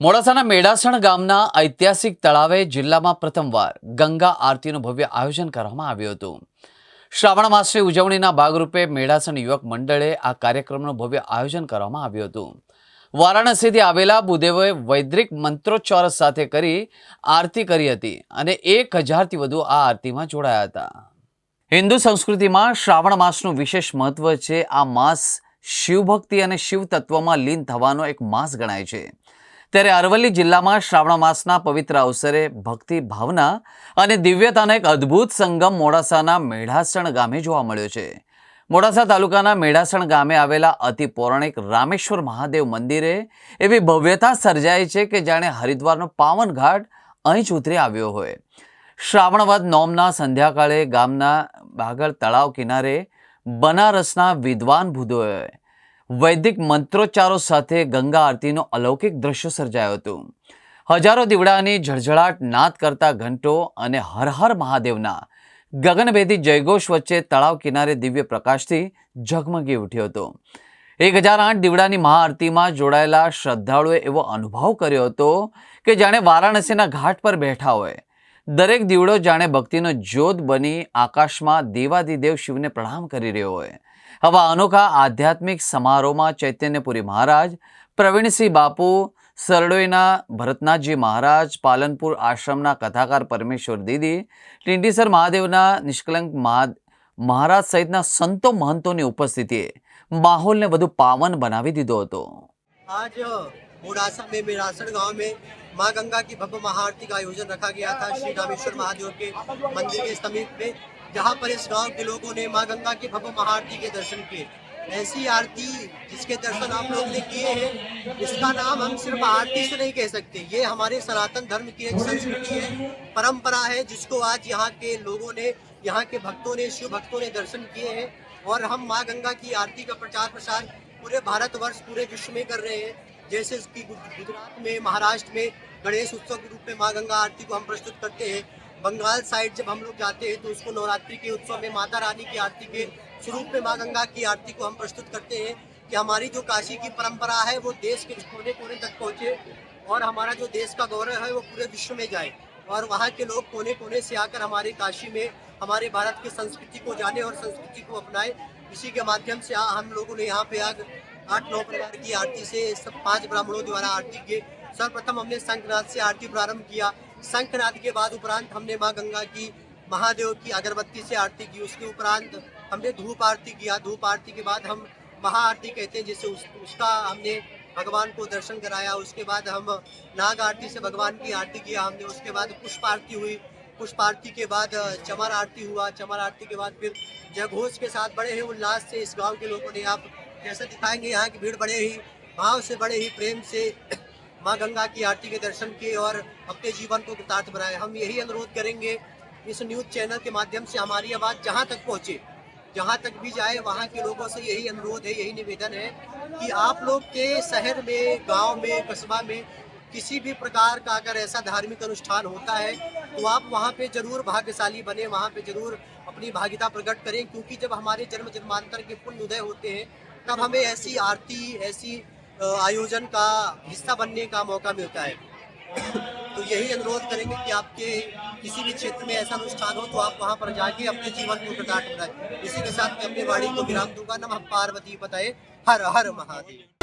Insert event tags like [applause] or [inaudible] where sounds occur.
મોડાસાના મેડાસણ ગામના ઐતિહાસિક તળાવે જિલ્લામાં પ્રથમવાર ગંગા આરતીનું ભવ્ય આયોજન કરવામાં આવ્યું હતું. શ્રાવણ માસની ઉજવણીના ભાગરૂપે મેડાસણ યુવક મંડળે આ કાર્યક્રમનું ભવ્ય આયોજન કરવામાં આવ્યું હતું. વારાણસીથી આવેલા ભૂદેવોએ વૈદિક મંત્રોચ્ચાર સાથે કરી આરતી કરી હતી અને એક હજારથી વધુ આ આરતીમાં જોડાયા હતા. હિન્દુ સંસ્કૃતિમાં શ્રાવણ માસનું વિશેષ મહત્વ છે, આ માસ શિવભક્તિ અને શિવ તત્વમાં લીન થવાનો એક માસ ગણાય છે. ત્યારે અરવલ્લી જિલ્લામાં શ્રાવણ માસના પવિત્ર અવસરે ભક્તિ ભાવના અને દિવ્યતાનો એક અદ્ભુત સંગમ મોડાસાના મેઢાસણ ગામે જોવા મળ્યો છે. મોડાસા તાલુકાના મેઢાસણ ગામે આવેલા અતિ પૌરાણિક રામેશ્વર મહાદેવ મંદિરે એવી ભવ્યતા સર્જાઈ છે કે જાણે હરિદ્વારનો પાવન ઘાટ અહીં જ ઉતરી આવ્યો હોય. શ્રાવણવદ નોમના સંધ્યાકાળે ગામના બાગળ તળાવ કિનારે બનારસના વિદ્વાન ભૂદોએ વૈદિક મંત્રોચ્ચારો સાથે ગંગા આરતીનો અલૌકિક દ્રશ્ય સર્જાયો હતું. હજારો દીવડાની ઝળઝળાટ નાદ કરતા ઘંટો અને હર હર મહાદેવના ગગનભેદી જયઘોષ વચ્ચે તળાવ કિનારે દિવ્ય પ્રકાશથી ઝગમગી ઉઠ્યો હતો. એક હજાર આઠ દીવડાની મહાઆરતીમાં જોડાયેલા શ્રદ્ધાળુએ એવો અનુભવ કર્યો હતો કે જાણે વારાણસીના ઘાટ પર બેઠા હોય. દરેક દીવડો જાણે ભક્તિનો જ્યોત બની આકાશમાં દેવાદિદેવ શિવને પ્રણામ કરી રહ્યો હોય. આવા અનોખા આધ્યાત્મિક સમારોહમાં ચૈતન્યપુરી મહારાજ, પ્રવીણસિંહ બાપુ, સરડોઈના ભરતનાથજી મહારાજ, પાલનપુર આશ્રમના કથાકાર પરમેશ્વર દીદી, ટીંડીસર મહાદેવના નિષ્કલંક મહા- મહારાજ સહિતના સંતો મહંતોની ઉપસ્થિતિએ માહોલને વધુ પાવન બનાવી દીધો હતો. आज मोडासा में मेरासण गाँव में माँ गंगा की भव्य महाआरती का आयोजन रखा गया था श्री रामेश्वर महादेव के मंदिर के समीप में, जहाँ पर इस गाँव के लोगों ने माँ गंगा की भव्य महाआरती के दर्शन किए। ऐसी आरती जिसके दर्शन आप लोग ने किए हैं, इसका नाम हम सिर्फ़ आरती से नहीं कह सकते। ये हमारे सनातन धर्म की एक संस्कृति है, परंपरा है, जिसको आज यहाँ के लोगों ने, यहाँ के भक्तों ने, शिव भक्तों ने दर्शन किए हैं। और हम माँ गंगा की आरती का प्रचार प्रसार पूरे भारतवर्ष, पूरे विश्व में कर रहे हैं। जैसे कि गुजरात में, महाराष्ट्र में गणेश उत्सव के रूप में माँ गंगा आरती को हम प्रस्तुत करते हैं। बंगाल साइड जब हम लोग जाते हैं तो उसको नवरात्रि के उत्सव में, माता रानी की आरती के स्वरूप में, माँ गंगा की आरती को हम प्रस्तुत करते हैं कि हमारी जो काशी की परंपरा है, वो देश के कोने कोने तक पहुँचे और हमारा जो देश का गौरव है, वो पूरे विश्व में जाए। और वहाँ के लोग कोने कोने से आकर हमारे काशी में हमारे भारत की संस्कृति को जाने और संस्कृति को अपनाए। इसी के माध्यम से हम लोगों ने यहाँ पे आग आठ नौ प्रकार की आरती से सब पाँच ब्राह्मणों द्वारा आरती किए सर्वप्रथम हमने शंखनाद से आरती प्रारंभ किया। शंखनाद के बाद उपरांत हमने माँ गंगा की महादेव की अगरबत्ती से आरती की। उसके उपरांत हमने धूप आरती किया। धूप आरती के बाद हम महाआरती कहते हैं जिससे उस, उसका हमने भगवान को दर्शन कराया, उसके बाद हम नाग आरती से भगवान की आरती किया हमने, उसके बाद पुष्प आरती हुई। पुष्प आरती के बाद चमर आरती हुआ। चमर आरती के बाद फिर जयघोष के साथ बड़े ही उल्लास से इस गाँव के लोगों ने आप जैसे दिखाएँगे यहाँ की भीड़ बड़े ही, भाव से बड़े ही प्रेम से [coughs] माँ गंगा की आरती के दर्शन किए और अपने जीवन को कृतार्थ बनाए हम यही अनुरोध करेंगे इस न्यूज़ चैनल के माध्यम से हमारी आवाज़ जहाँ तक पहुँचे। जहाँ तक भी जाए, वहाँ के लोगों से यही अनुरोध है, यही निवेदन है कि आप लोग के शहर में, गाँव में, कस्बा में किसी भी प्रकार का अगर ऐसा धार्मिक अनुष्ठान होता है तो आप वहाँ पे ज़रूर भाग्यशाली बने, वहाँ पे ज़रूर अपनी भागिता प्रकट करें, क्योंकि जब हमारे जन्म जन्मांतर के पुण्य उदय होते हैं, तब हमें ऐसी आरती, ऐसी आयोजन का हिस्सा बनने का मौका मिलता है। तो यही अनुरोध करेंगे कि आपके किसी भी क्षेत्र में ऐसा अनुष्ठान हो तो आप वहाँ पर जाके अपने जीवन को प्रकाट बनाए इसी के साथ मैं अपनी वाणी को विराम दूँगा। नम पार्वती बताए हर हर महादेव।